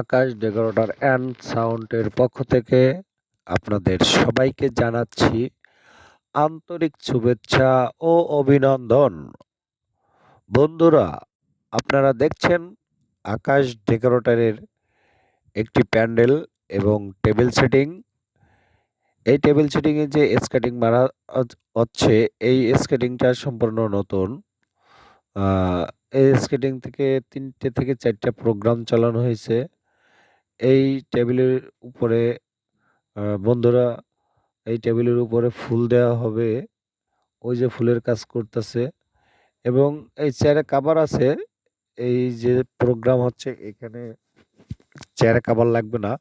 Akash decorator and সাউন্ডের পক্ষ থেকে আপনাদের সবাইকে জানাচ্ছি আন্তরিক শুভেচ্ছা ও অভিনন্দন। বন্ধুরা, আপনারা দেখছেন আকাশ ডেকোরেটরের একটি প্যান্ডেল এবং টেবিল সেটিং। এই টেবিল সেটিংয়ে যে স্কেটিং মারা হচ্ছে, এই স্কেটিংটা সম্পূর্ণ নতুন। এই স্কেটিং থেকে তিনটে থেকে চারটা প্রোগ্রাম চালানো হয়েছে। এই টেবিলের উপরে বন্ধুরা, এই টেবিলের উপরে ফুল দেওয়া হবে। ওই যে ফুলের কাজ করতেছে এবং এই চেয়ারে কাভার আছে। এই যে প্রোগ্রাম হচ্ছে, এখানে চেয়ারে কাভার লাগবে না।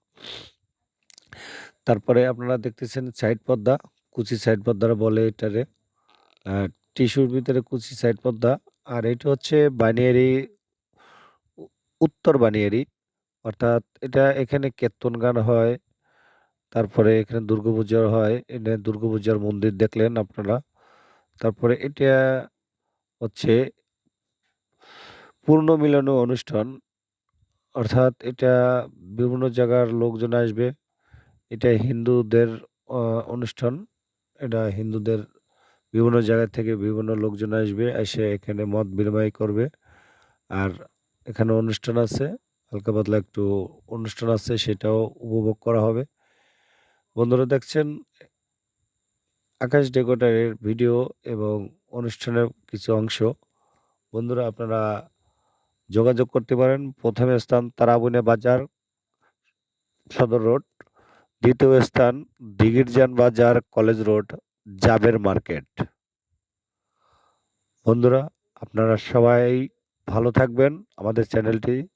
তারপরে আপনারা দেখতেছেন সাইড পর্দা, কুচি সাইড পর্দারা বলে এটারে। টিস্যুর ভিতরে কুচি সাইড পর্দা। আর এটা হচ্ছে বানিয়ারি, উত্তর বানিয়ারি। অর্থাৎ এটা এখানে কীর্তন গান হয়, তারপরে এখানে দুর্গাপূজা হয়, এটা দুর্গাপূজার মন্দির দেখলেন আপনারা। তারপরে এটা হচ্ছে পূর্ণ মিলনী অনুষ্ঠান, অর্থাৎ এটা বিভিন্ন জায়গার লোকজন আসবে, এটা হিন্দুদের অনুষ্ঠান, এটা হিন্দুদের বিভিন্ন জায়গা থেকে বিভিন্ন লোকজন আসবে, এসে এখানে মত বিনিময় করবে, আর এখানে অনুষ্ঠান আছে। হালকা পাতলা একটু অনুষ্ঠান আছে, সেটাও উপভোগ করা হবে। বন্ধুরা দেখছেন, আকাশ ডেকোটারের ভিডিও এবং অনুষ্ঠানের কিছু অংশ। বন্ধুরা আপনারা যোগাযোগ করতে পারেন। প্রথম স্থান তারাবুনে বাজার, সদর রোড। দ্বিতীয় স্থান দিগিরজান বাজার, কলেজ রোড, জাবের মার্কেট। বন্ধুরা, আপনারা সবাই ভালো থাকবেন। আমাদের চ্যানেলটি